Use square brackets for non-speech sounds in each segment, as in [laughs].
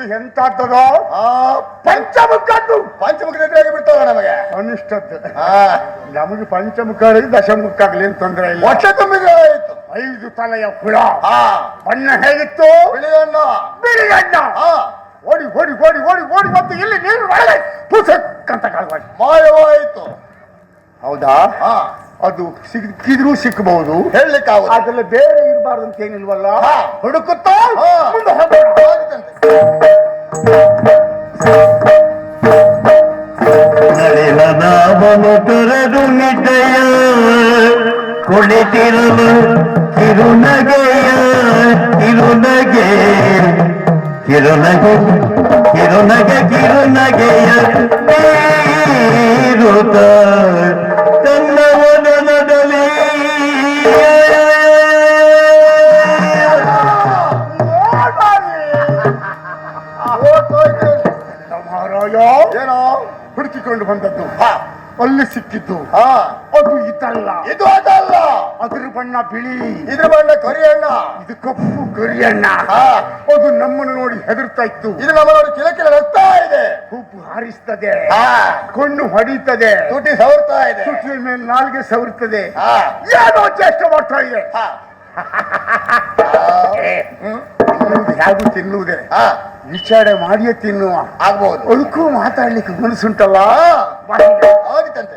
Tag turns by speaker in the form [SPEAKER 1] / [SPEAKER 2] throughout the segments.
[SPEAKER 1] ಸಿಕ್ಕಿದ್ದು ಎಂತದ್ದದೋ
[SPEAKER 2] ಆ
[SPEAKER 1] ಪಂಚಮುಖದ್ದು.
[SPEAKER 2] ಪಂಚಮುಖ ಬಿಡ್ತಾವ ನಮಗೆ.
[SPEAKER 1] ಅನಿಷ್ಟದ್ದು.
[SPEAKER 2] ಆ
[SPEAKER 1] ನಮಗೆ ಪಂಚಮುಖ ದಶಮುಖ ಆಗ್ಲಿ ಏನ್ ತೊಂದರೆ ಇಲ್ಲ
[SPEAKER 2] ವರ್ಷ ತುಂಬಿದ್ರೆ ಆಯ್ತು.
[SPEAKER 1] ಐದು ತಲೆಯ ಹುಳ. ಬಣ್ಣ ಹೇಗಿತ್ತು ಬಿಳಿಗಣ್ಣ
[SPEAKER 2] ಬಿಳಿಗಣ್ಣ
[SPEAKER 1] ಓಡಿ ಓಡಿ ಓಡಿ ಓಡಿ ಓಡಿ ಬಂತು ಇಲ್ಲಿ ನೀರು ಒಳಗೆ ಪುಸಕ್ ಅಂತ ಕಾಲ್ಬಾಡಿ
[SPEAKER 2] ಮಾಯವಾಯಿತು.
[SPEAKER 1] ಹೌದಾ?
[SPEAKER 2] ಆ
[SPEAKER 1] ಅದು ಸಿಕ್ಕಿದ್ರೂ ಸಿಕ್ಕಬಹುದು
[SPEAKER 2] ಹೇಳಲಿಕ್ಕೆ
[SPEAKER 1] ಅದೆಲ್ಲ ಬೇರೆ ಇರಬಾರ್ದು ಅಂತ ಏನಿಲ್ವಲ್ಲ. ಹುಡುಕುತ್ತಾ ಮುಂದೆ ಹೋಗೋಣ
[SPEAKER 3] ನಡೆದ ನಾವನು ತೊರೆದು ನಿದ್ದೆಯ ಕುಳಿತಿರಲು ಕಿರುನಗೆಯ ಕಿರುನಗೆ ಕಿರುನಗೆ ಕಿರುನಗೆ ಕಿರುನಗೆಯ
[SPEAKER 2] ಏನೋ
[SPEAKER 1] ಹುಡುಕಿಕೊಂಡು ಬಂದದ್ದು. ಅಲ್ಲಿ ಸಿಕ್ಕಿದ್ದು.
[SPEAKER 2] ಹಾ.
[SPEAKER 1] ಅದು ಇದಲ್ಲ.
[SPEAKER 2] ಇದು ಅದಲ್ಲ.
[SPEAKER 1] ಅದ್ರ ಬಣ್ಣ ಬಿಳಿ.
[SPEAKER 2] ಇದ್ರ ಬಣ್ಣ ಕರಿಯಣ್ಣ.
[SPEAKER 1] ಇದು ಕಪ್ಪು ಕರಿಯಣ್ಣ. ಅದು ನಮ್ಮನ್ನು ನೋಡಿ ಹೆದರ್ತಾ ಇತ್ತು.
[SPEAKER 2] ಇದು ನಮ್ಮ ನೋಡಿ ಕಿಲಕಿಲ ಕಿಲ ನಗ್ತಾ ಇದೆ.
[SPEAKER 1] ಉಪ್ಪು ಹಾರಿಸ್ತದೆ. ಕಣ್ಣು ಹೊಡಿತದೆ.
[SPEAKER 2] ತುಟಿ ಸವರ್ತಾ ಇದೆ.
[SPEAKER 1] ತುಟಿಯ ಮೇಲೆ ನಾಲ್ಗೆ ಸವರ್ತದೆ. ಏನೋ ಚೇಷ್ಟ ಮಾಡ್ತಾ ಇದೆ. [laughs]
[SPEAKER 2] ಯಾವುದು
[SPEAKER 1] ತಿನ್ನುವುದು ಹೇಗೂ ತಿನ್ನುವುದೇ.
[SPEAKER 2] ಹಾ.
[SPEAKER 1] ವಿಚಾರ ಮಾಡಿಯೇ ತಿನ್ನುವ
[SPEAKER 2] ಆಗ್ಬಹುದು
[SPEAKER 1] ಅದಕ್ಕೂ ಮಾತಾಡ್ಲಿಕ್ಕೆ ಮನಸ್ಸುಂಟಲ್ಲ
[SPEAKER 2] ಆಗುತ್ತಂತೆ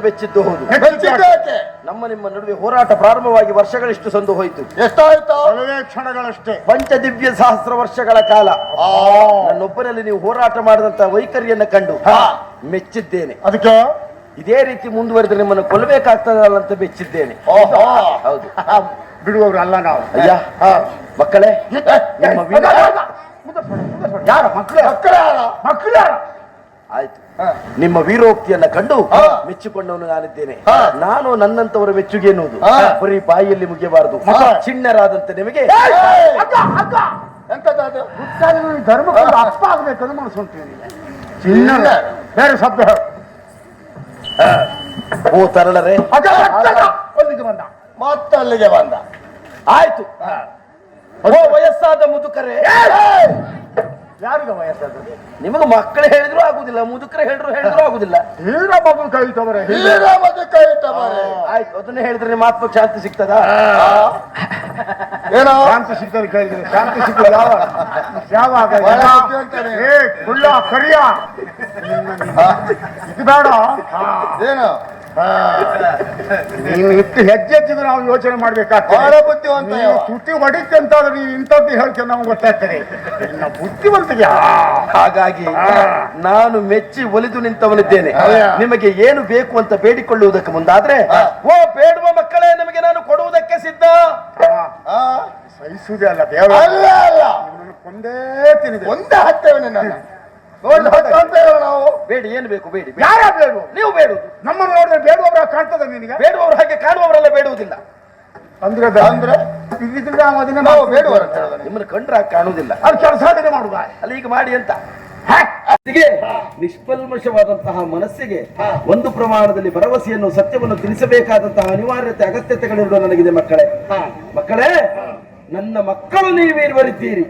[SPEAKER 4] ಹೌದು ಬೆಚ್ಚಿದ್ದು ಹೌದು ನಮ್ಮ ನಿಮ್ಮ ನಡುವೆ ಹೋರಾಟ ಪ್ರಾರಂಭವಾಗಿ ವರ್ಷಗಳಿಷ್ಟು ಸಂದು ಹೋಯಿತು
[SPEAKER 2] ಎಷ್ಟಾಯ್ತು
[SPEAKER 1] ಕೆಲವೇ ಕ್ಷಣಗಳಷ್ಟೇ
[SPEAKER 4] ಪಂಚದಿವ್ಯ ಸಹಸ್ರ ವರ್ಷಗಳ ಕಾಲ
[SPEAKER 2] ಆ
[SPEAKER 4] ನನ್ನೊಬ್ಬರಲ್ಲಿ ನೀವು ಹೋರಾಟ ಮಾಡಿದಂತ ವೈಖರಿಯನ್ನ ಕಂಡು
[SPEAKER 2] ಹಾ.
[SPEAKER 4] ಮೆಚ್ಚಿದ್ದೇನೆ
[SPEAKER 1] ಅದಕ್ಕೆ
[SPEAKER 4] ಇದೇ ರೀತಿ ಮುಂದುವರೆದ್ರೆ ನಿಮ್ಮನ್ನು ಕೊಲ್ಲಬೇಕಾಗ್ತದಲ್ಲ ಅಂತ ಮೆಚ್ಚಿದ್ದೇನೆ ಹೌದು
[SPEAKER 1] ಬಿಡುವವರು ಅಲ್ಲ ನಾವು
[SPEAKER 4] ಅಯ್ಯ. ಮಕ್ಕಳೇ ನಿಮ್ಮ
[SPEAKER 1] ಯಾರ ಮಕ್ಕಳೇ
[SPEAKER 2] ಮಕ್ಕಳ
[SPEAKER 1] ಮಕ್ಕಳು
[SPEAKER 4] ಆಯ್ತು. ನಿಮ್ಮ ವೀರೋಕ್ತಿಯನ್ನ ಕಂಡು. ಮೆಚ್ಚಿಕೊಂಡವನು ನಾನಿದ್ದೇನೆ.
[SPEAKER 2] ಹಾ.
[SPEAKER 4] ನಾನು ನನ್ನಂತವರ ಮೆಚ್ಚುಗೆ ಎನ್ನುವುದು.
[SPEAKER 2] ಹಾ.
[SPEAKER 4] ಬರೀ ಬಾಯಿಯಲ್ಲಿ ಮುಗಿಯಬಾರದು. ಚಿಣ್ಣರಾದಂತೆ ನಿಮಗೆ.
[SPEAKER 2] ಏಯ್!
[SPEAKER 1] ಅಗ್ಗ ಅಗ್ಗ
[SPEAKER 2] ಎಂತದ್ದು
[SPEAKER 1] ಹುಟ್ಟಾಗಿ ಅಪ್ಪ ಆಗ್ಬೇಕು ಅಂತ ಮನಸ್ಸುಂಟು ನಿನಗೆ ಚಿನ್ನ. ಬೇರೆ ಶಬ್ದ ಹೇಳು
[SPEAKER 4] ಓ ತರಳರೆ.
[SPEAKER 1] ಅಗ್ಗ ಅಗ್ಗ, ಅಗ್ಗ. ಅಲ್ಲಿಗೆ ಬಂದ.
[SPEAKER 2] ಮತ್ತಲ್ಲಿಗೆ ಬಂದ.
[SPEAKER 4] ಆಯ್ತು. ಓ ವಯಸ್ಸಾದ ಮುದುಕರೇ.
[SPEAKER 1] ಯಾರಿಗೆ ವಯಸ್ಸಾದ್ರು
[SPEAKER 4] ನಿಮಗೆ ಮಕ್ಕಳು ಹೇಳಿದ್ರು ಆಗುದಿಲ್ಲ ಮುದುಕರು ಹೇಳಿದ್ರು ಹೇಳಿದ್ರು ಆಗುದಿಲ್ಲ.
[SPEAKER 1] ಹೀರ ಮಗು ಕೈ ತವರೆ
[SPEAKER 2] ಹೀರ. ಮಗು ಕೈ.
[SPEAKER 4] ಆಯ್ತು ಅದನ್ನೇ ಹೇಳಿದ್ರೆ ನಿಮ್ಮ ಆತ್ಮ ಶಾಂತಿ ಸಿಗ್ತದ?
[SPEAKER 2] ಏನೋ?
[SPEAKER 1] ಶಾಂತಿ ಸಿಗ್ತದೆ ಕೇಳಿದ್ರೆ ಶಾಂತಿ ಸಿಗ್ತದೆ ಯಾವ? ಯಾವಾಗ? ಏ ಕುಳ್ಳ ಕರಿಯ. ಇದು ಬೇಡ. ಹಾ.
[SPEAKER 2] ಏನು?
[SPEAKER 1] ನೀನು ಇಟ್ಟು ಹೆಜ್ಜೆ ಎತ್ತಿದ್ರೆ ನಾವು ಯೋಚನೆ ಮಾಡ್ಬೇಕಾಗ್ತದೆ.
[SPEAKER 2] ಬುದ್ಧಿವಂತ
[SPEAKER 1] ನೀವು. ತುಟಿ ಅಂತಾದ್ರೆ ನೀವು ಇಂಥದ್ದು ಹೇಳ್ತೀವಿ ನಮ್ಗೆ ಗೊತ್ತಾಗ್ತದೆ. ಇನ್ನ ಬುದ್ಧಿವಂತಿಗೆ
[SPEAKER 4] ಹಾಗಾಗಿ ನಾನು ಮೆಚ್ಚಿ ಒಲಿದು ನಿಂತವನಿದ್ದೇನೆ. ನಿಮಗೆ ಏನು ಬೇಕು ಅಂತ ಬೇಡಿಕೊಳ್ಳುವುದಕ್ಕೆ ಮುಂದಾದ್ರೆ. ಓ ಬೇಡುವ ಮಕ್ಕಳೇ ನಿಮಗೆ ನಾನು ಕೊಡುವುದಕ್ಕೆ ಸಿದ್ಧ?
[SPEAKER 1] ಸಹಿಸುವುದೇ ಅಲ್ಲ ದೇವ
[SPEAKER 2] ಅಲ್ಲ ಅಲ್ಲ.
[SPEAKER 1] ಒಂದೇ ತಿನ್ನಿದೆ
[SPEAKER 2] ಒಂದೇ ಹತ್ತೇವೆ ನಿನ್ನ ನಾವು?
[SPEAKER 4] ಬೇಡಿ ಏನು ಬೇಕು ಬೇಡಿ.
[SPEAKER 1] ಯಾರ ಬೇಡು
[SPEAKER 4] ನೀವು ಬೇಡು
[SPEAKER 1] ನಮ್ಮನ್ನು ನೋಡಿದ್ರೆ ಬೇಡುವವರ ಕಾಣ್ತದೆ ನಿನಗೆ?
[SPEAKER 4] ಬೇಡುವವರು ಹಾಗೆ ಕಾಣುವವರೆಲ್ಲ ಬೇಡುವುದಿಲ್ಲ.
[SPEAKER 1] ಅಂದ್ರೆ
[SPEAKER 2] ಅಂದ್ರೆ?
[SPEAKER 1] ನಾವು ಅದನ್ನ
[SPEAKER 2] ನಾವು ಬೇಡುವರ ಅಂತ ಹೇಳೋದು.
[SPEAKER 4] ನಿಮ್ಮನ್ನು ಕಂಡ್ರೆ ಹಾಗೆ ಕಾಣುವುದಿಲ್ಲ.
[SPEAKER 1] ಅದು ಕೆಲಸ ಅದನ್ನೇ ಮಾಡುವ.
[SPEAKER 4] ಅಲ್ಲಿ ಈಗ ಮಾಡಿ ಅಂತ. ನಿಷ್ಪಲ್ಮಷವಾದಂತಹ ಮನಸ್ಸಿಗೆ ಒಂದು ಪ್ರಮಾಣದಲ್ಲಿ ಭರವಸೆಯನ್ನು ಸತ್ಯವನ್ನು ತಿಳಿಸಬೇಕಾದಂತಹ ಅನಿವಾರ್ಯತೆ ಅಗತ್ಯತೆಗಳಿರುವ ನನಗಿದೆ ಮಕ್ಕಳೇ. ಮಕ್ಕಳೇ ನನ್ನ ಮಕ್ಕಳು ನೀವಿರುವರಿದ್ದೀರಿ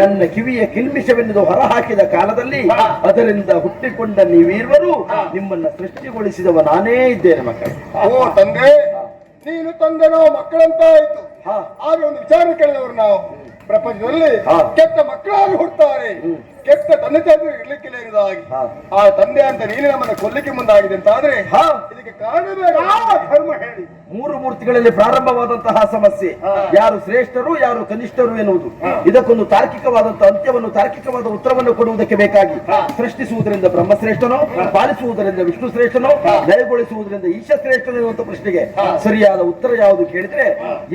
[SPEAKER 4] ನನ್ನ ಕಿವಿಯ ಕಿಲ್ಮಿಷವೆನ್ನುವುದು ಹೊರಹಾಕಿದ ಕಾಲದಲ್ಲಿ ಅದರಿಂದ ಹುಟ್ಟಿಕೊಂಡ ನೀವಿರುವರು. ನಿಮ್ಮನ್ನ ಸೃಷ್ಟಿಗೊಳಿಸಿದವ ನಾನೇ ಇದ್ದೇನೆ ಮಕ್ಕಳು.
[SPEAKER 2] ಓ ತಂದೆ. ನೀನು ತಂದೆ ನಾವು ಮಕ್ಕಳಂತ ಆಯ್ತು. ಆಗ ಒಂದು ವಿಚಾರ ಕೇಳಿದವರು ನಾವು. ಪ್ರಪಂಚದಲ್ಲಿ. ಕೆಟ್ಟ ಮಕ್ಕಳಾಗಿ ಹುಡ್ತಾರೆ ಕೆಟ್ಟ ತಂದೆ ತಂದೆ ಇರ್ಲಿಕ್ಕಿಲ್ಲ ಇರುವುದಾಗಿ. ಆ ತಂದೆ ಅಂತ ನೀನು ನಮ್ಮನ್ನ ಕೊಲ್ಲಿಕ್ಕೆ ಮುಂದಾಗಿದೆ ಅಂತ ಆದ್ರೆ. ಇದಕ್ಕೆ ಕಾರಣವೇ ಧರ್ಮ ಹೇಳಿ.
[SPEAKER 4] ಮೂರು ಮೂರ್ತಿಗಳಲ್ಲಿ ಪ್ರಾರಂಭವಾದಂತಹ ಸಮಸ್ಯೆ. ಯಾರು ಶ್ರೇಷ್ಠರು ಯಾರು ಕನಿಷ್ಠರು ಎನ್ನುವುದು. ಇದಕ್ಕೊಂದು ತಾರ್ಕಿಕವಾದಂತಹ ಅಂತ್ಯವನ್ನು ತಾರ್ಕಿಕವಾದ ಉತ್ತರವನ್ನು ಕೊಡುವುದಕ್ಕೆ ಬೇಕಾಗಿ ಸೃಷ್ಟಿಸುವುದರಿಂದ ಬ್ರಹ್ಮಶ್ರೇಷ್ಠನೋ ಪಾಲಿಸುವುದರಿಂದ ವಿಷ್ಣು ಶ್ರೇಷ್ಠನೋ ಲಯಗೊಳಿಸುವುದರಿಂದ ಈಶ ಶ್ರೇಷ್ಠನೋ ಎನ್ನುವಂತ ಪ್ರಶ್ನೆಗೆ ಸರಿಯಾದ ಉತ್ತರ ಯಾವುದು ಕೇಳಿದ್ರೆ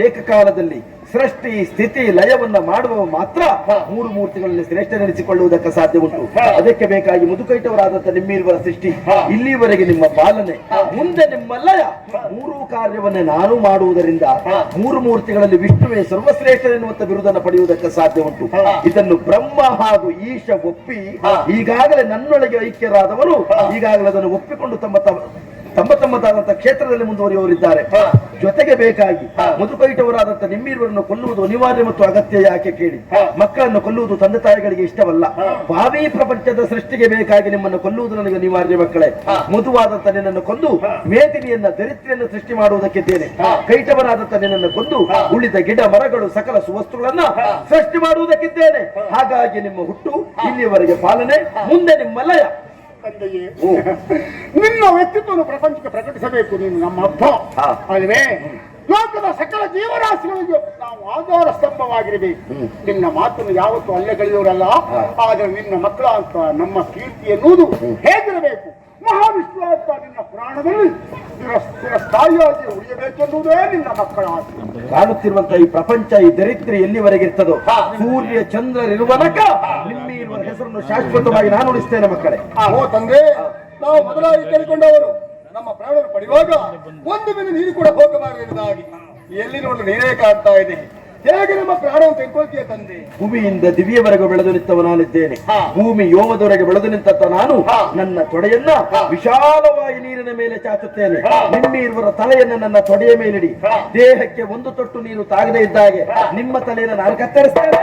[SPEAKER 4] ಏಕಕಾಲದಲ್ಲಿ ಸೃಷ್ಟಿ ಸ್ಥಿತಿ ಲಯವನ್ನ ಮಾಡುವ ಮಾತ್ರ ಮೂರು ಮೂರ್ತಿಗಳಲ್ಲಿ ಶ್ರೇಷ್ಠನೆನಿಸಿಕೊಳ್ಳುವುದಕ್ಕೆ ಸಾಧ್ಯ ಉಂಟು. ಅದಕ್ಕೆ ಬೇಕಾಗಿ ಮುದುಕೈಟವರಾದಂತ ನಿಮ್ಮಿರುವ ಸೃಷ್ಟಿ. ಇಲ್ಲಿವರೆಗೆ ನಿಮ್ಮ ಪಾಲನೆ ಮುಂದೆ ನಿಮ್ಮ ಲಯ. ಮೂರು ಕಾರ್ಯವನ್ನೇ ನಾನು ಮಾಡುವುದರಿಂದ ಮೂರು ಮೂರ್ತಿಗಳಲ್ಲಿ ವಿಷ್ಣುವೇ ಸರ್ವಶ್ರೇಷ್ಠನೆನ್ನುವಂತ ಬಿರುದನ್ನು ಪಡೆಯುವುದಕ್ಕೆ ಸಾಧ್ಯ ಉಂಟು ಇದನ್ನು ಬ್ರಹ್ಮ ಹಾಗೂ ಈಶ ಒಪ್ಪಿ ಈಗಾಗಲೇ ನನ್ನೊಳಗೆ ಐಕ್ಯರಾದವರು ಈಗಾಗಲೇ ಅದನ್ನು ಒಪ್ಪಿಕೊಂಡು ತಮ್ಮ ತಮ್ಮದಾದಂತಹ ಕ್ಷೇತ್ರದಲ್ಲಿ ಮುಂದುವರಿಯುವವರಿದ್ದಾರೆ. ಜೊತೆಗೆ ಬೇಕಾಗಿ ಮುದುಕೈಟವರಾದಂತಹ ನಿಮ್ಮಿರುವರನ್ನು ಕೊಲ್ಲುವುದು ಅನಿವಾರ್ಯ ಮತ್ತು ಅಗತ್ಯ ಯಾಕೆ ಕೇಳಿ? ಮಕ್ಕಳನ್ನು ಕೊಲ್ಲುವುದು ತಂದೆ ತಾಯಿಗಳಿಗೆ ಇಷ್ಟವಲ್ಲ. ಭಾವಿ ಪ್ರಪಂಚದ ಸೃಷ್ಟಿಗೆ ಬೇಕಾಗಿ ನಿಮ್ಮನ್ನು ಕೊಲ್ಲುವುದು ನನಗೆ ಅನಿವಾರ್ಯ ಮಕ್ಕಳೇ. ಮಧುವಾದಂತ ನಿನ್ನನ್ನು ಕೊಂದು ಮೇದಿನಿಯನ್ನ ದರಿತ್ರಿಯನ್ನು ಸೃಷ್ಟಿ ಮಾಡುವುದಕ್ಕಿದ್ದೇನೆ. ಕೈಟವರಾದಂತ ನಿನ್ನನ್ನು ಕೊಂದು ಉಳಿದ ಗಿಡ ಮರಗಳು ಸಕಲ ಸುವಸ್ತುಗಳನ್ನ ಸೃಷ್ಟಿ ಮಾಡುವುದಕ್ಕಿದ್ದೇನೆ. ಹಾಗಾಗಿ ನಿಮ್ಮ ಹುಟ್ಟು ಇಲ್ಲಿಯವರೆಗೆ ಪಾಲನೆ ಮುಂದೆ ನಿಮ್ಮ ಲಯ.
[SPEAKER 1] ತಂದೆಯೇ. ನಿನ್ನ ವ್ಯಕ್ತಿತ್ವವನ್ನು ಪ್ರಪಂಚಕ್ಕೆ ಪ್ರಕಟಿಸಬೇಕು ನೀನು ನಮ್ಮ ಅಪ್ಪ. ಅಲ್ವೇ? ಲೋಕದ ಸಕಲ ಜೀವರಾಶಿಗಳಿಗೆ ನಾವು ಆಧಾರ ಸ್ತಂಭವಾಗಿರಬೇಕು. ನಿನ್ನ ಮಾತನ್ನು ಯಾವತ್ತೂ ಅಲ್ಲೆಗಳಿದವರಲ್ಲ ಆದರೆ ನಿನ್ನ ಮಕ್ಕಳ ಅಂತ ನಮ್ಮ ಕೀರ್ತಿ ಎನ್ನುವುದು ಹೇಗಿರಬೇಕು? ಮಹಾವಿಷ್ಣು ಅಂತ ನಿನ್ನ ಪುರಾಣದಲ್ಲಿ ಸ್ಥಾಯಿಯಾಗಿ ಉಳಿಯಬೇಕೆನ್ನುವುದೇ ನಿನ್ನ ಮಕ್ಕಳ
[SPEAKER 4] ಕಾಣುತ್ತಿರುವಂತಹ ಈ ಪ್ರಪಂಚ ಈ ದರಿದ್ರೆ ಎಲ್ಲಿವರೆಗೆ ಇರ್ತದೋ? ಸೂರ್ಯ ಚಂದ್ರರಿರುವನಕ ನಿನ್ನ ಶಾಶ್ವತವಾಗಿ ನಾನು ಉಳಿಸ್ತೇನೆ ಮಕ್ಕಳೇ.
[SPEAKER 2] ಓ ತಂದೆ, ನಾವು ಮೊದಲಾಗಿ ಕೇಳಿಕೊಂಡವರು. ನಮ್ಮ ಪ್ರಾಣರು ಪಡೆಯುವಾಗ ಒಂದು ಬಿಂದು ನೀರು ಕೂಡ ಹೋಗಬಾರದಾಗಿ ಎಲ್ಲಿ ನೋಡಲು ನೀರೇ ಕಾಣ್ತಾ ಇದೆ. ಹೇಗೆ ನಮ್ಮ ಪ್ರಾಣವನ್ನು ತೆಗೆದುಕೊಳ್ತೀಯ ತಂದೆ?
[SPEAKER 4] ಭೂಮಿಯಿಂದ ದಿವ್ಯವರೆಗೂ ಬೆಳೆದು ನಿಂತವ ನಾನಿದ್ದೇನೆ ಭೂಮಿ ಯೋಮದವರೆಗೆ ಬೆಳೆದು ನಿಂತ ನಾನು ನನ್ನ ತೊಡೆಯನ್ನ ವಿಶಾಲವಾಗಿ ನೀರಿನ ಮೇಲೆ ಚಾಚುತ್ತೇನೆ. ನಿಮ್ಮಿರುವರ ತಲೆಯನ್ನ ನನ್ನ ತೊಡೆಯ ಮೇಲಿಡಿ. ದೇಹಕ್ಕೆ ಒಂದು ತೊಟ್ಟು ನೀರು ತಾಗದೇ ಇದ್ದಾಗೆ ನಿಮ್ಮ ತಲೆಯನ್ನು ನಾನು ಕತ್ತರಿಸ್ತೇನೆ.